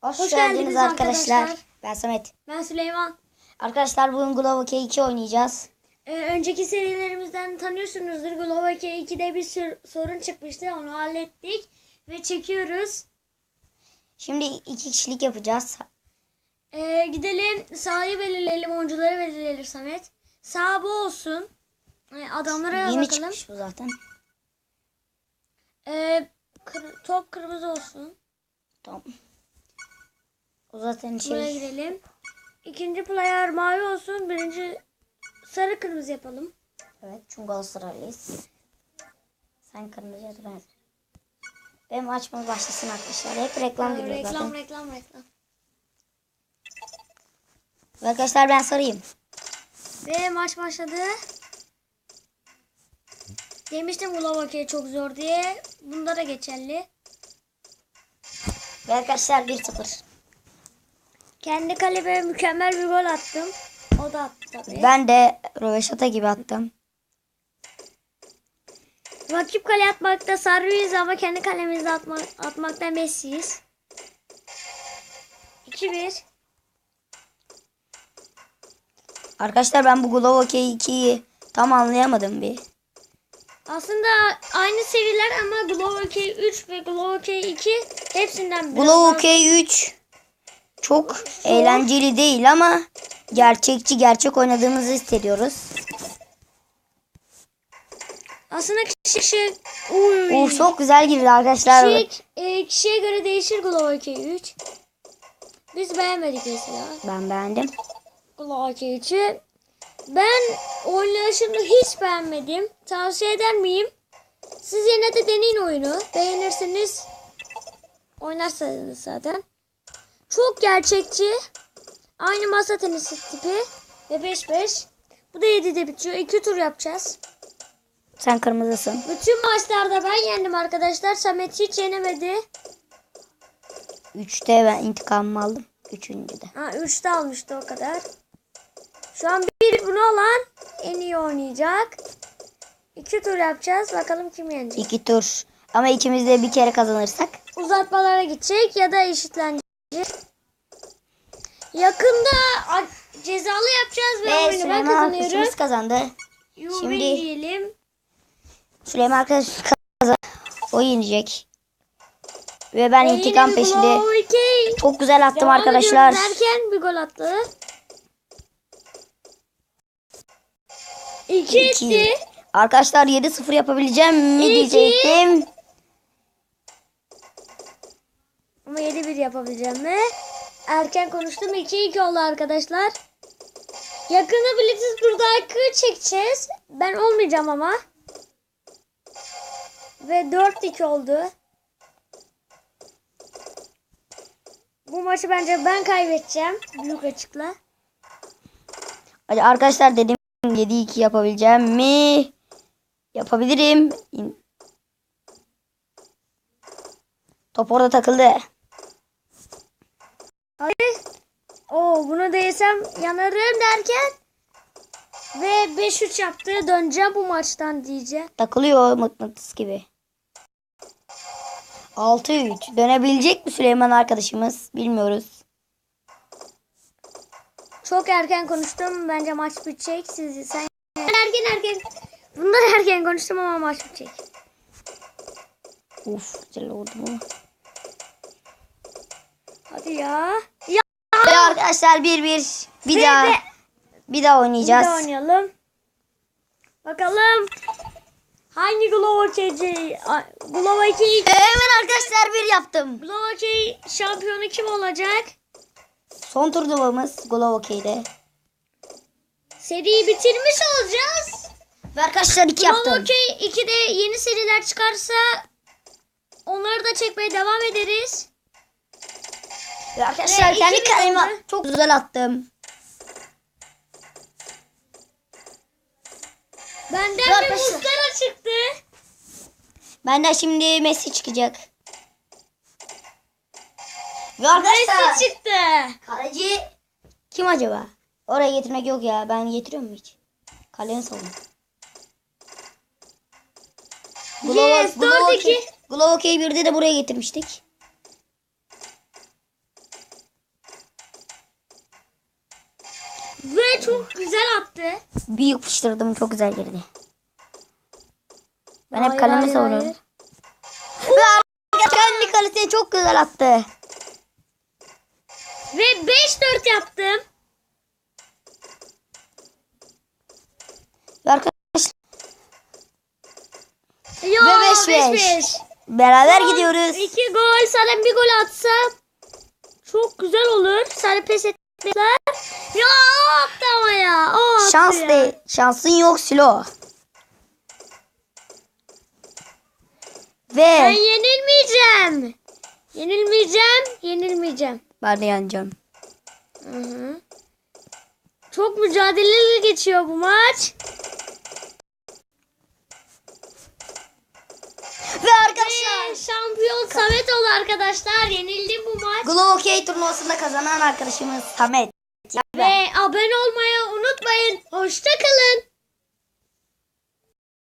Hoş, Hoş geldiniz, geldiniz arkadaşlar. arkadaşlar. Ben Samet. Ben Süleyman. Arkadaşlar bugün Glove 2 oynayacağız. Ee, önceki serilerimizden tanıyorsunuzdur. Global 2'de bir sorun çıkmıştı. Onu hallettik ve çekiyoruz. Şimdi iki kişilik yapacağız. Ee, gidelim sahayı belirleyelim. Oyuncuları belirleyelim Samet. Sağ bu olsun. Ee, adamlara Yeni bakalım. çıkmış bu zaten. Ee, kır- top kırmızı olsun. Tamam. O zaten Buraya şey. gidelim. İkinci player mavi olsun. Birinci sarı kırmızı yapalım. Evet çünkü Galatasaraylıyız. Sen kırmızı ya da ben. Benim açmamız başlasın arkadaşlar. Hep reklam geliyor reklam zaten. reklam reklam. Ve Arkadaşlar ben sarayım. Ve maç başladı. Demiştim Global çok zor diye. Bunda da geçerli. Ve arkadaşlar 1-0. Kendi kaleme mükemmel bir gol attım. O da attı tabii. Ben de Röveşata gibi attım. Rakip kale atmakta Sarri'yiz ama kendi kalemizde atma, atmakta Messi'yiz. 2-1. Arkadaşlar ben bu Glove 2'yi tam anlayamadım bir. Aslında aynı seriler ama Global 3 ve Global 2 hepsinden biraz Glove daha- 3 çok eğlenceli değil ama gerçekçi gerçek oynadığımızı hissediyoruz. Aslında kişi Uy. Uf çok güzel girdi arkadaşlar. Kişi, e, kişiye göre değişir Global 3. Biz beğenmedik mesela Ben beğendim. Global 3'ü. Ben oynayışını hiç beğenmedim. Tavsiye eder miyim? Siz yine de deneyin oyunu. Beğenirseniz oynarsanız zaten. Çok gerçekçi. Aynı masa tenisi tipi. Ve 5-5. Bu da 7'de bitiyor. 2 tur yapacağız. Sen kırmızısın. Bütün maçlarda ben yendim arkadaşlar. Samet hiç yenemedi. 3'te ben intikamımı aldım. Üçüncüde. Ha 3'te almıştı o kadar. Şu an bir bunu alan en iyi oynayacak. İki tur yapacağız. Bakalım kim yenecek. İki tur. Ama ikimiz de bir kere kazanırsak. Uzatmalara gidecek ya da eşitlenecek. Yakında cezalı yapacağız ve, Ve oyunu ben kazanıyorum. kazandı. Şimdi Şimdi- diyelim. Süleyman arkadaşımız kazandı. O yenecek. Ve ben intikam peşinde. Çok güzel attım arkadaşlar. Derken bir gol attı. İki İki. etti. Arkadaşlar 7-0 yapabileceğim mi İki. diyecektim. Ama 7-1 yapabileceğim mi? Erken konuştum. 2-2 oldu arkadaşlar. Yakında Blitzburg'u çekeceğiz. Ben olmayacağım ama. Ve 4-2 oldu. Bu maçı bence ben kaybedeceğim. Büyük açıkla. Hadi arkadaşlar dedim 7-2 yapabileceğim mi? Yapabilirim. Top orada takıldı. Hadi. Oo bunu da yesem yanarım derken ve 5-3 yaptı. Döneceğim bu maçtan diyeceğim. Takılıyor mıknatıs gibi. 6-3. Dönebilecek mi Süleyman arkadaşımız? Bilmiyoruz. Çok erken konuştum. Bence maç bitecek. Siz sen erken erken. Bunlar erken konuştum ama maç bitecek. Uf güzel oldu mu? Hadi ya. Ya Ve arkadaşlar 1-1. Bir Ve- daha. Bir daha bir oynayacağız. de oynayalım. Bakalım. Hangi Global KC? Global K Hemen arkadaşlar bir yaptım. Global K şampiyonu kim olacak? Son turnuvamız Glove Okey'de. Seriyi bitirmiş olacağız. Ve arkadaşlar 2 Global yaptım. K 2'de yeni seriler çıkarsa onları da çekmeye devam ederiz. Ve arkadaşlar Ve kendi kaleme çok güzel attım. Benden Ve bir Mustara çıktı. Benden şimdi Messi çıkacak. Ve arkadaşlar Messi çıktı. kaleci kim acaba? Oraya getirmek yok ya. Ben getiriyor mu hiç? Kaleni savun. Yes, 4-2. Glove Okey 1'de de buraya getirmiştik. Çok güzel attı. Bir yapıştırdım çok güzel girdi. Ben Hayır, hep kalemi hayır, savunuyorum. hayır. Ve kendi kalesine çok güzel attı. Ve 5-4 yaptım. Ve arkadaşlar Ya, Ve beş beş. 5-5. beraber gidiyoruz. İki gol. Salem bir gol atsa çok güzel olur. Salem pes etmezler. Ya o attı ama ya. O attı Şans ya. değil. Şansın yok Silo. Ben Ve yenilmeyeceğim. Yenilmeyeceğim. Yenilmeyeceğim. ben de yeneceğim. Hı hı. Çok mücadeleli geçiyor bu maç. Ve arkadaşlar Ve şampiyon Samet oldu arkadaşlar. Yenildi bu maç. Glow OK turnuvasında kazanan arkadaşımız Samet. Ve abone olmayı unutmayın. Hoşça kalın.